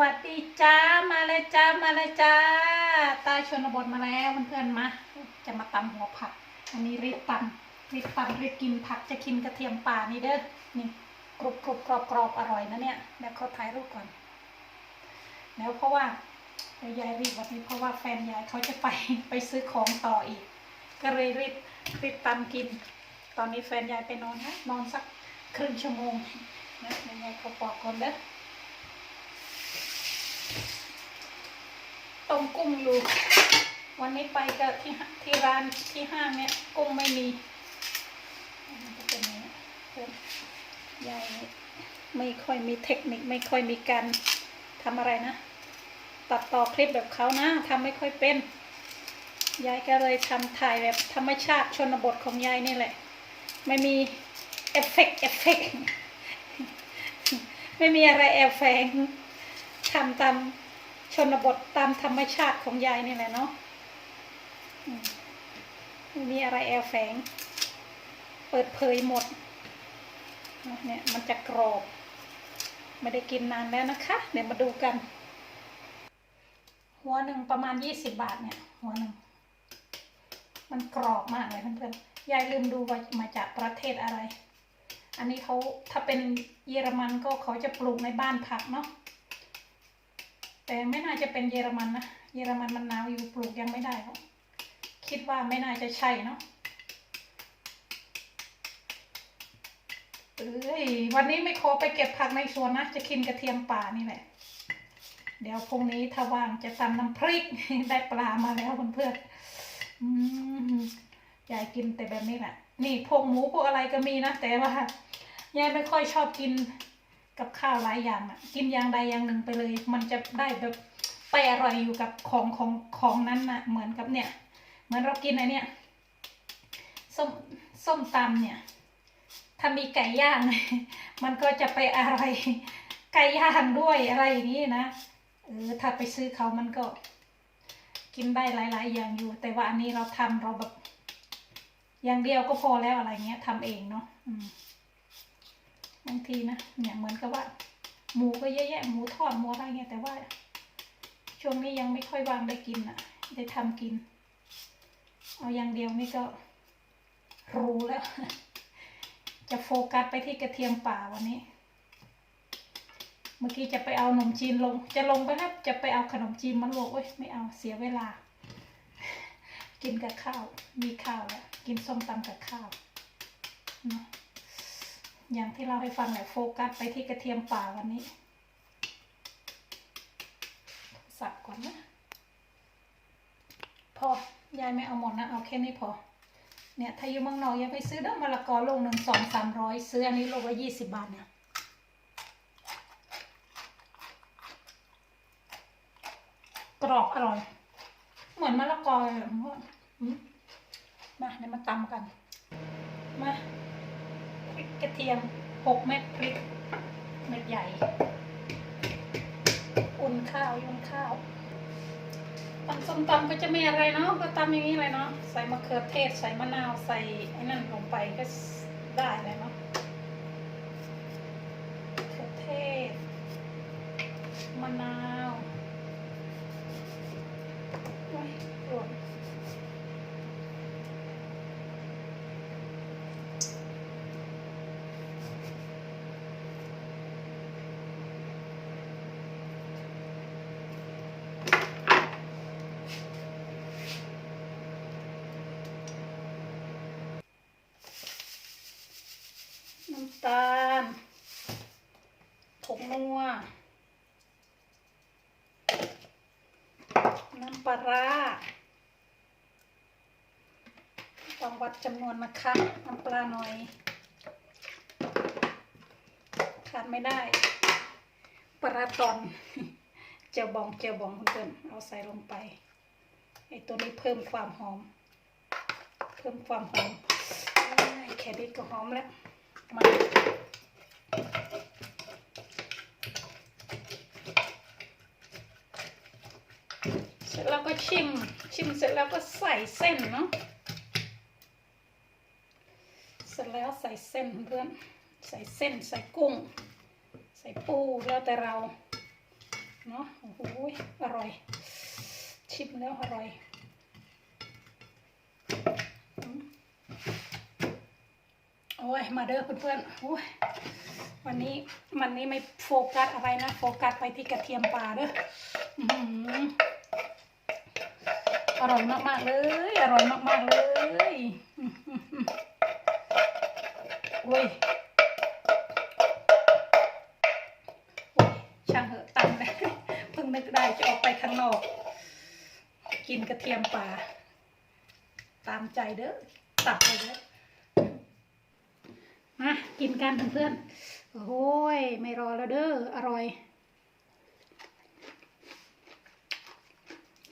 วัสดีจ้ามาเลยจ้ามาเลยจ้าตาชนบทมาแล้วเพื่อนๆมาจะมาตำหัวผัก อันนี้รีบตำรีบตำรีบกินผักจะกินกระเทียมป่านี่เด้อนี่กรุบกรุบกรอบกรอบอร่อยนะเนี่ยเดี๋ยวเขาถ่ายรูปก่อนแล้วเพราะว่าเดี๋ยวยายรีบวันนี้เพราะว่าแฟนยายเขาจะไปไปซื้อของต่ออีก ก็เลยรีบรีบตำกิน ตอนนี้แฟนยายไปนอนนะนอนสักครึ่งชั่วโมงนะเดี๋ยวยายเขาปอกก่อนเด้อ มกุ้งอยู่ วันนี้ไปกับที่ที่ร้านที่ห้างเนี่ยกุ้งไม่มีจะเป็นอย่างนี้ยายไม่ค่อยมีเทคนิคไม่ค่อยมีการทำอะไรนะ ตัดต่อคลิปแบบเขานะทำไม่ค่อยเป็น ยายก็เลยทำถ่ายแบบธรรมชาติชนบทของยายนี่แหละ ไม่มีเอฟเฟกเอฟเฟกไม่มีอะไรแอบแฝงทำตาม ชนบทตามธรรมชาติของยายนี่แหละเนาะมไม่มีอะไรแอบแฝง เปิดเผยหมด เนี่ยมันจะกรอบ ไม่ได้กินนานแล้วนะคะ เดี๋ยวมาดูกัน หัวหนึ่งประมาณยี่สิบบาทเนี่ย หัวหนึ่ง มันกรอบมากเลยเพื่อนๆ ยายลืมดูว่ามาจากประเทศอะไร อันนี้เขาถ้าเป็นเยอรมันก็เขาจะปลูกในบ้านผักเนาะ แต่ไม่น่าจะเป็นเยอรมันนะ เยอรมันมันหนาวอยู่ปลูกยังไม่ได้หรอกคิดว่าไม่น่าจะใช่เนาะเอ้ยวันนี้ไม่ขอไปเก็บผักในสวนนะ จะกินกระเทียมป่านี่แหละ เดี๋ยวพรุ่งนี้ถ้าว่างจะตำน้ำพริก ได้ปลามาแล้วเพื่อนๆยายกินแต่แบบนี้แหละ นี่พวกหมูพวกอะไรก็มีนะ แต่ว่ายายไม่ค่อยชอบกิน กับข้าวหลายอย่างอะ กินอย่างใดอย่างหนึ่งไปเลย มันจะได้แบบไปอร่อยอยู่กับของของของนั้นนะเหมือนกับเนี่ย เหมือนเรากินไอเนี่ยส้มส้มตำเนี่ย ถ้ามีไก่ย่าง มันก็จะไปอะไรไก่ย่างด้วยอะไรอย่างนี้นะเออถ้าไปซื้อเขามันก็ กินได้หลาย ๆ อย่างอยู่ แต่ว่าอันนี้เราทำเราแบบอย่างเดียวก็พอแล้วอะไรเงี้ยทำเองเนาะอืม บางทีนะเนี่ยเหมือนกับว่า หมูก็เยอะแยะหมูทอดหมูอะไรเงี้ยแต่ว่า ช่วงนี้ยังไม่ค่อยว่างได้กินอะ ได้ทำกิน เอาอย่างเดียวนี่ก็รู้แล้ว จะโฟกัสไปที่กระเทียมป่าวันนี้ เมื่อกี้จะไปเอาขนมจีนลง จะลงไปแล้วจะไปเอาขนมจีนมาลวกเว้ยไม่เอาเสียเวลา กินกับข้าว มีข้าวแล้วกินส้มตำกับข้าวเนอะ อย่างที่เราให้ฟังแหละโฟกัสไปที่กระเทียมป่าวันนี้ สับก่อนนะ พอยายไม่เอาหมดนะ เอาแค่นี้พอ เนี่ยถ้าอยู่เมืองนอกอย่าไปซื้อเด้อมะละกอโลหนึ่งสองสามร้อยซื้ออันนี้โลละยี่สิบบาทเนี่ยกรอบอร่อย เหมือนมะละกอเลยอมาเดี๋ยวมาตำกัน มา กระเทียม 6 เม็ดพริกเม็ดใหญ่ อุ่นข้าวยุ่นข้าวตำส้มตำก็จะมีอะไรเนาะก็ตำอย่างนี้เลยเนาะใส่มะเขือเทศใส่มะนาวใส่ไอ้นั่นลงไปก็ได้เลยเนาะมะเขือเทศมะนาวโอ้ยรวมน้ำตาลผงนัว น้ำปลาร้าต้องวัดจำนวนนะคะ น้ำปลาหน่อย ขาดไม่ได้ ปลาตอน เจียวบองเจียวบองคุณเพื่อนเอาใส่ลงไป ไอตัวนี้เพิ่มความหอม เพิ่มความหอมแค่นี้ก็หอมแล้ว มาเสร็จแล้วก็ชิม ชิมเสร็จแล้วก็ใส่เส้นเนาะเสร็จแล้วใส่เส้นเพื่อนใส่เส้นใส่กุ้ง ใส่ปูแล้วแต่เราเนาะโอ้โหอร่อย ชิมแล้วอร่อยอืมโอ้ ยมาเด้อเพื่อนๆโอ้ยวันนี้วันนี้ไม่โฟกัสอะไรนะโฟกัสไปที่กระเทียมปลาเด้ออร่อยมากๆเลย อร่อยมากๆเลยอื้อหือโอ้ยโอ้ยช่างเหอะตังเลยเพิ่งนึกได้จะออกไปข้างนอก กินกระเทียมป่าตามใจเด้อตัดไปเด้อ มากินกันเพื่อนๆ โอ้ยไม่รอแล้วเด้อ อร่อย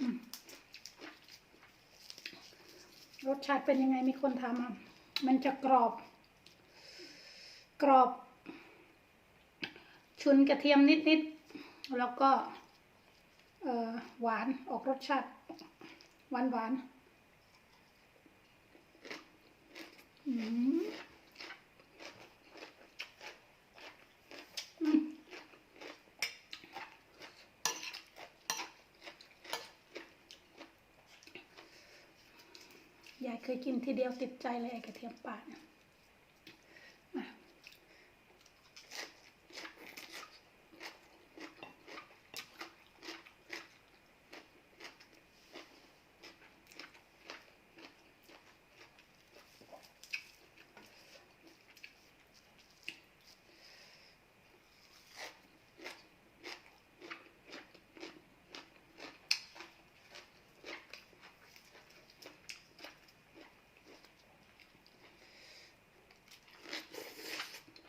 อรสชาติเป็นยังไงมีคนทำอะ มันจะกรอบ กรอบ ชุนกระเทียมนิดๆ แล้วก็หวานออกรสชาติ หวานหวานอืมยายเคยกิน ทีเดียวติดใจเลยไอ้กระเทียมป่าเนี่ยอะ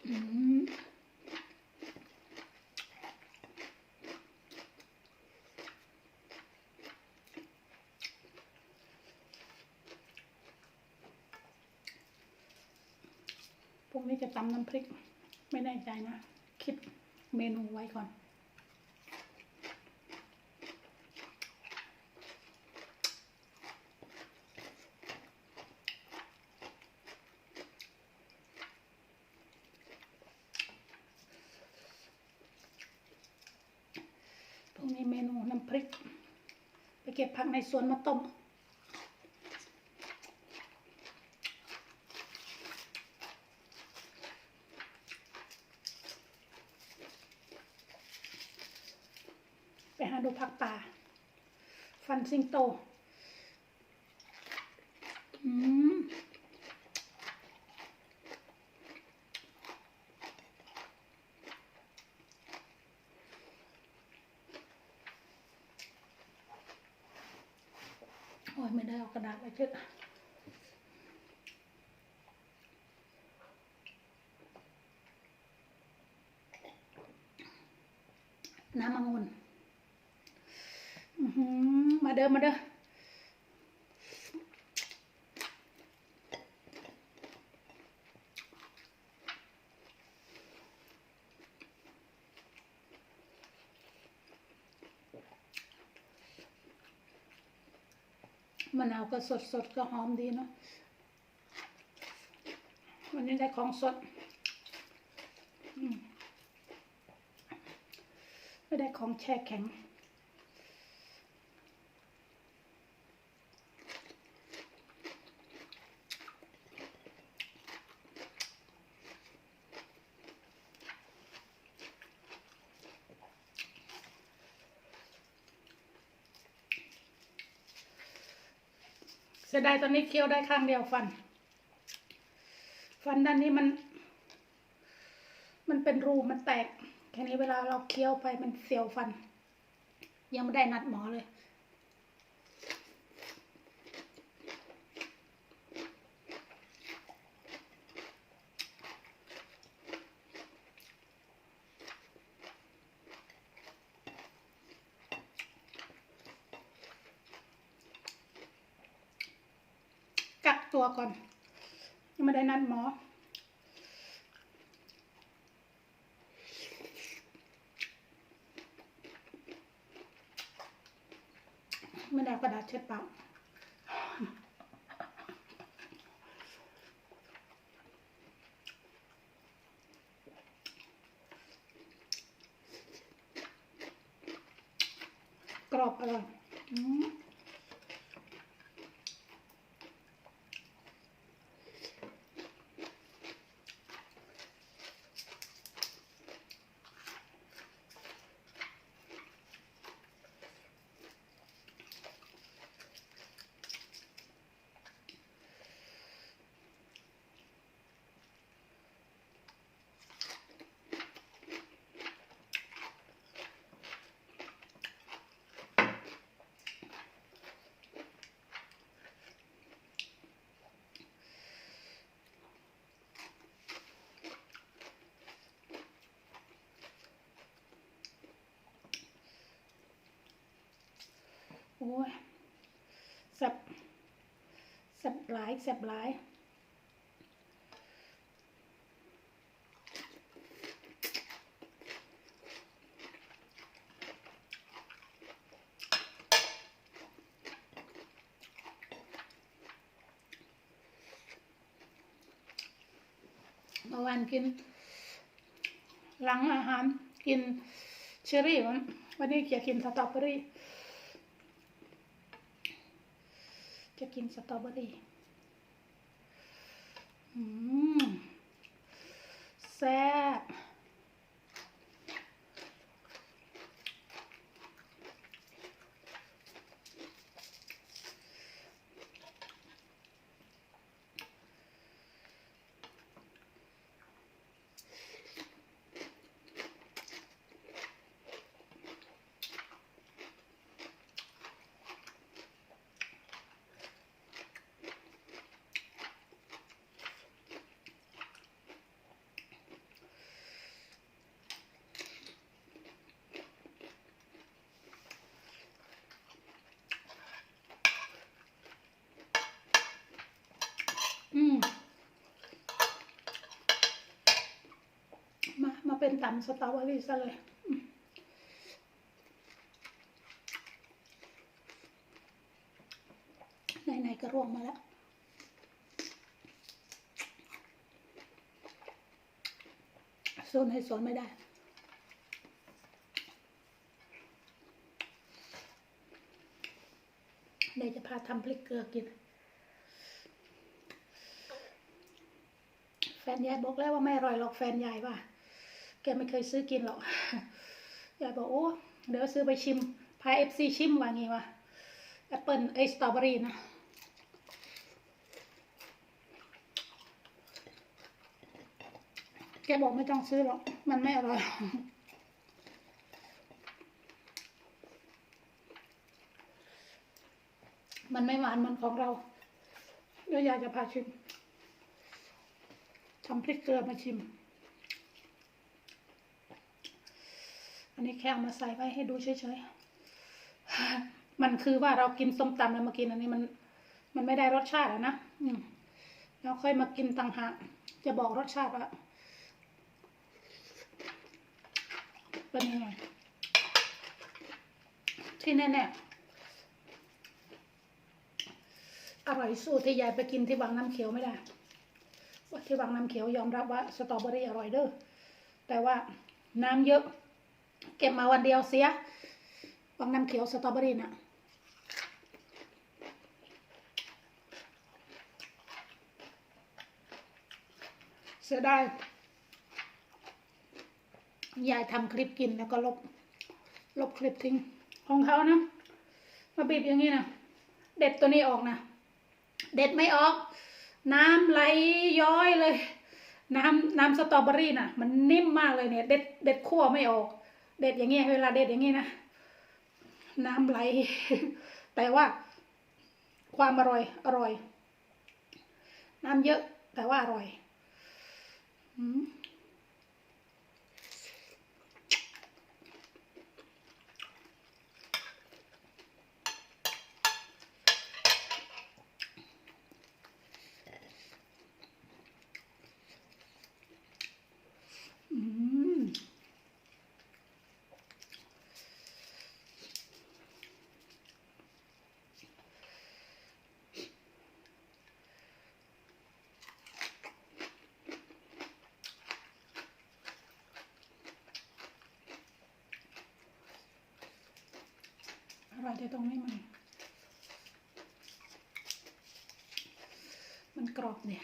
อืมพ วกนี้จะตำน้ำพริก ไม่แน่ใจนะ คิดเมนูไว้ก่อนพวกนี้เมนูน้ำพริก ไปเก็บผักในสวนมาต้ม ไปหา ดูผักป่า ฟันสิงโต อืมโอ้ยไม่ได้เอากระดาษไปเช็ดน้ำองุ่น มาเด้อมาเด้อมะนาวก็สดสดก็หอมดีเนาะ วันนี้ได้ของสดไม่ได้ของแช่แข็ง เสียดายตอนนี้เคี้ยวได้ข้างเดียวฟัน ฟันด้านนี้มัน มันเป็นรูมันแตกแค่นี้เวลาเราเคี้ยวไปมันเสียวฟัน ยังไม่ได้นัดหมอเลย กัก ตัวก่อน ยังไม่ได้นัดหมอ ไม่ได้กระดาษเช็ดปาก รอบอร่อยอืม โอ้ยแซบแซบหลายแซบหลายเมื่อวานกิน หลังอาหารกินเชอรี่วันวันนี้จะกินสตรอเบอรี่ จะกินสตรอเบอรี่อืมแซ่บอืมมา มา เป็นตำสตรอเบอรี่ซะเลยไหนๆก็ร่วงมาแล้วโซนให้โซนไม่ได้เดี๋ยวจะพาทำพริกเกลือกิน แฟนยายบอกแล้วว่าไม่อร่อยหรอกแฟนยายว่า แกไม่เคยซื้อกินหรอกยายบอกโอ้เดี๋ยวซื้อไปชิมพายเอฟซีชิมว่างี้วะแอปเปิลไอสตรอเบอรี่นะแกบอกไม่ต้องซื้อหรอก มันไม่อร่อยมันไม่หวานมือนของเราเดี๋ยวยายจะพาชิมทำพริกเกลือมาชิม นนี้แค่เอามาใส่ไว้ให้ดูเฉยๆ มันคือว่าเรากินส้มตำแล้วมากินอันนี้มัน มันไม่ได้รสชาติอะนะอืมแล้วค่อยมากินต่างหากจะบอกรสชาติว่าเป็นยังไงที่แน่ๆอร่อยสู้ที่ยายไปกินที่บางน้ำเขียวไม่ได้ว่าที่วังน้ำเขียวยอมรับว่าสตรอเบอรี่อร่อยเด้อแต่ว่าน้ำเยอะ เก็บมาวันเดียวเสียวังน้ำเขียวสตรอเบอรี่น่ะเสียดายยายทำคลิปกินแล้วก็ลบ ลบคลิปทิ้ง ของเขานะ มาบีบอย่างนี้นะ เด็ดตัวนี้ออกนะ เด็ดไม่ออก น้ำไหลย้อยเลย น้ำน้ำสตรอเบอรี่น่ะ มันนิ่มมากเลยเนี่ย เด็ด เด็ดขั้วไม่ออก เด็ดอย่างเงี้ยเวลาเด็ดอย่างเงี้ยนะน้ำไหล แต่ว่าความอร่อยอร่อย น้ำเยอะแต่ว่าอร่อย อืมอืม ร่อยแต่ตรงนี้มันมันกรอบเนี่ย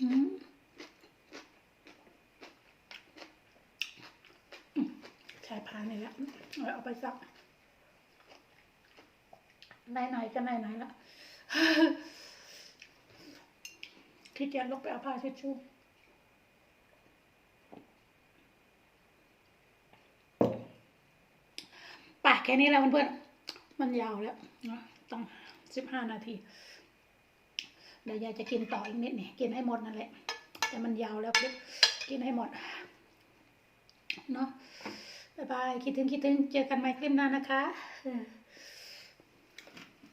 อืมอืม ใช้พานนี่แหละเอาไปซักไหนๆก็ไหนๆละคิดจะลกไปเอาผ้าเช็ดชู่ปะแค่นี้แล้วเพื่อนๆมันยาวแล้วเนะต้องสิบห้านาที เดี๋ยวยายจะกินต่ออีกนิดนี่กินให้หมดนั่นแหละ แต่มันยาวแล้วคลิปกินให้หมด เนาะ บายบาย คิดถึงคิดถึงเจอกันใหม่คลิปหน้านะคะ